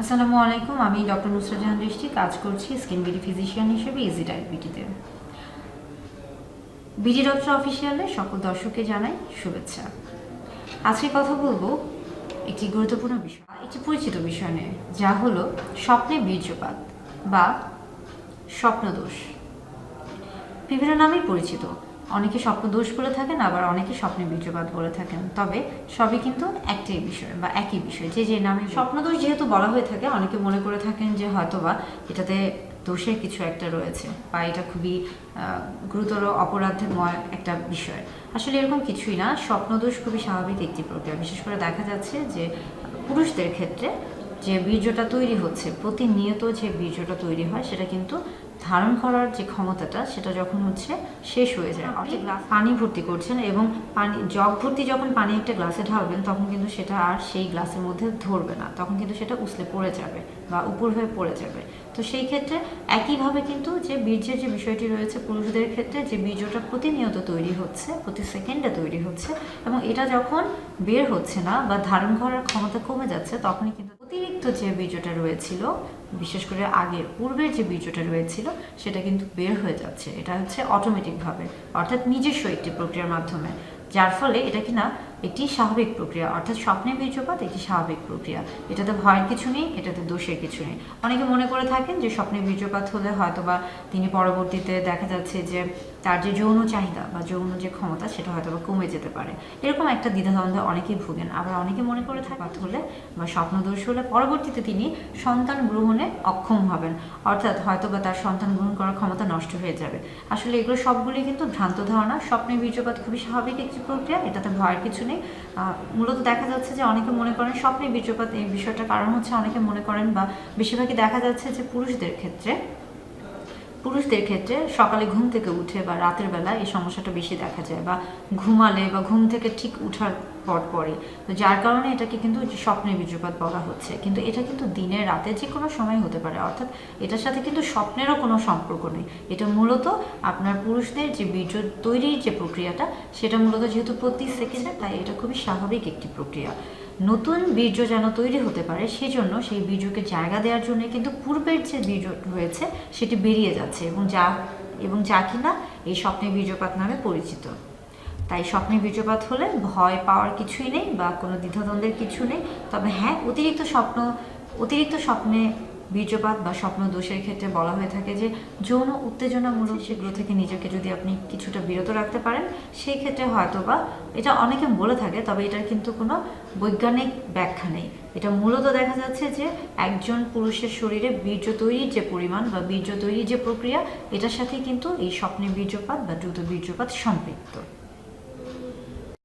আসসালামু আলাইকুম, আমি ডক্টর নুসরাত জাহান দৃষ্টি কাজ করছি স্কিন বিডি ফিজিশিয়ান হিসেবে ইজি ডায়াবেটিতে বিডি ডক্টর অফিসিয়ালে সকল দর্শককে জানাই শুভেচ্ছা। আজকে কথা বলব একটি গুরুত্বপূর্ণ বিষয়, একটি পরিচিত বিষয় নিয়ে, যা হলো স্বপ্নে বীর্যপাত বা স্বপ্নদোষ। বিভিন্ন নামেই পরিচিত। অনেকে স্বপ্নদোষ বলে থাকেন, আবার অনেকে স্বপ্নে বীর্যপাত বলে থাকেন। তবে সবই কিন্তু একটাই বিষয় বা একই বিষয়। যে যে নামে স্বপ্নদোষ যেহেতু বলা হয়ে থাকে, অনেকে মনে করে থাকেন যে হয়তোবা এটাতে দোষের কিছু একটা রয়েছে বা এটা খুবই গুরুতর অপরাধময় একটা বিষয়। আসলে এরকম কিছুই না। স্বপ্নদোষ খুবই স্বাভাবিক একটি প্রক্রিয়া। বিশেষ করে দেখা যাচ্ছে যে পুরুষদের ক্ষেত্রে যে বীর্যটা তৈরি হচ্ছে প্রতিনিয়ত যে বীর্যটা তৈরি হয় সেটা কিন্তু ধারণ করার যে ক্ষমতাটা সেটা যখন হচ্ছে শেষ হয়ে যায়। অর্থাৎ গ্লাস পানি ভর্তি করছেন এবং পানি জগ ভর্তি যখন পানি একটা গ্লাসে ঢালবেন তখন কিন্তু সেটা আর সেই গ্লাসের মধ্যে ধরবে না। তখন কিন্তু সেটা উসলে পড়ে যাবে বা উপর হয়ে পড়ে যাবে। তো সেই ক্ষেত্রে একইভাবে কিন্তু যে বীর্যের যে বিষয়টি রয়েছে পুরুষদের ক্ষেত্রে যে বীর্যটা প্রতিনিয়ত তৈরি হচ্ছে প্রতি সেকেন্ডে তৈরি হচ্ছে এবং এটা যখন বের হচ্ছে না বা ধারণ করার ক্ষমতা কমে যাচ্ছে তখনই কিন্তু অতিরিক্ত যে বীর্যটা রয়েছিল, বিশেষ করে আগের, পূর্বের যে বীর্যটা রয়েছিল, সেটা কিন্তু বের হয়ে যাচ্ছে। এটা হচ্ছে অটোমেটিকভাবে অর্থাৎ নিজস্ব একটি প্রক্রিয়ার মাধ্যমে। যার ফলে এটা কিনা একটি স্বাভাবিক প্রক্রিয়া, অর্থাৎ স্বপ্নে বীর্যপাত একটি স্বাভাবিক প্রক্রিয়া। এটাতে ভয়ের কিছু নেই, এটাতে দোষের কিছু নেই। অনেকে মনে করে থাকেন যে স্বপ্নে বীর্যপাত হলে হয়তো বা তিনি পরবর্তীতে দেখা যাচ্ছে যে তার যে যৌন চাহিদা বা যৌন যে ক্ষমতা, সেটা হয়তো বা কমে যেতে পারে। এরকম একটা দ্বিধাদ্বন্দ্বে অনেকেই ভুগেন। আবার অনেকে মনে করে থাকে পাত হলে বা স্বপ্নদোষ হলে পরবর্তীতে তিনি সন্তান গ্রহণে অক্ষম হবেন। অর্থাৎ হয়তো বা তার সন্তান গ্রহণ করার ক্ষমতা নষ্ট হয়ে যাবে। আসলে এগুলো সবগুলি কিন্তু ভ্রান্ত ধারণা। স্বপ্নে বীর্যপাত খুবই স্বাভাবিক একটি প্রক্রিয়া এটাতে ভয়ের কিছু নেই। মূলত দেখা যাচ্ছে যে অনেকে মনে করেন স্বপ্নে বীর্যপাত, এই বিষয়টার কারণ হচ্ছে অনেকে মনে করেন বা বেশিরভাগই দেখা যাচ্ছে যে পুরুষদের ক্ষেত্রে পুরুষদের ক্ষেত্রে সকালে ঘুম থেকে উঠে বা রাতের বেলা এই সমস্যাটা বেশি দেখা যায় বা ঘুমালে বা ঘুম থেকে ঠিক উঠার পর পরে তো যার কারণে এটাকে কিন্তু স্বপ্নের বীর্যপাত বলা হচ্ছে। কিন্তু এটা কিন্তু দিনে রাতে যে কোনো সময় হতে পারে। অর্থাৎ এটার সাথে কিন্তু স্বপ্নেরও কোনো সম্পর্ক নেই। এটা মূলত আপনার পুরুষদের যে বীর্য তৈরির যে প্রক্রিয়াটা, সেটা মূলত যেহেতু প্রতি সেকেন্ডে, তাই এটা খুবই স্বাভাবিক একটি প্রক্রিয়া। নতুন বীর্য যেন তৈরি হতে পারে, সেজন্য সেই বীর্যকে জায়গা দেওয়ার জন্য কিন্তু পূর্বের যে বীর্য রয়েছে, সেটি বেরিয়ে যাচ্ছে এবং যা এবং যা কিনা এই স্বপ্নে বীর্যপাত নামে পরিচিত। তাই স্বপ্নে বীর্যপাত হলে ভয় পাওয়ার কিছুই নেই বা কোনো দ্বিধাদ্বন্দ্বের কিছু নেই। তবে হ্যাঁ অতিরিক্ত স্বপ্ন, অতিরিক্ত স্বপ্নে বীর্যপাত বা স্বপ্ন দোষের ক্ষেত্রে বলা হয়ে থাকে যে, যৌন উত্তেজনামূলক সেগুলো থেকে নিজেকে যদি আপনি কিছুটা বিরত রাখতে পারেন, সেই ক্ষেত্রে হয়তো বা এটা অনেকে বলে থাকে, তবে এটার কিন্তু কোনো বৈজ্ঞানিক ব্যাখ্যা নেই। এটা মূলত দেখা যাচ্ছে যে, একজন পুরুষের শরীরে বীর্য তৈরির যে পরিমাণ বা বীর্য তৈরির যে প্রক্রিয়া, এটার সাথে কিন্তু এই স্বপ্নে বীর্যপাত বা দ্রুত বীর্যপাত সম্পৃক্ত।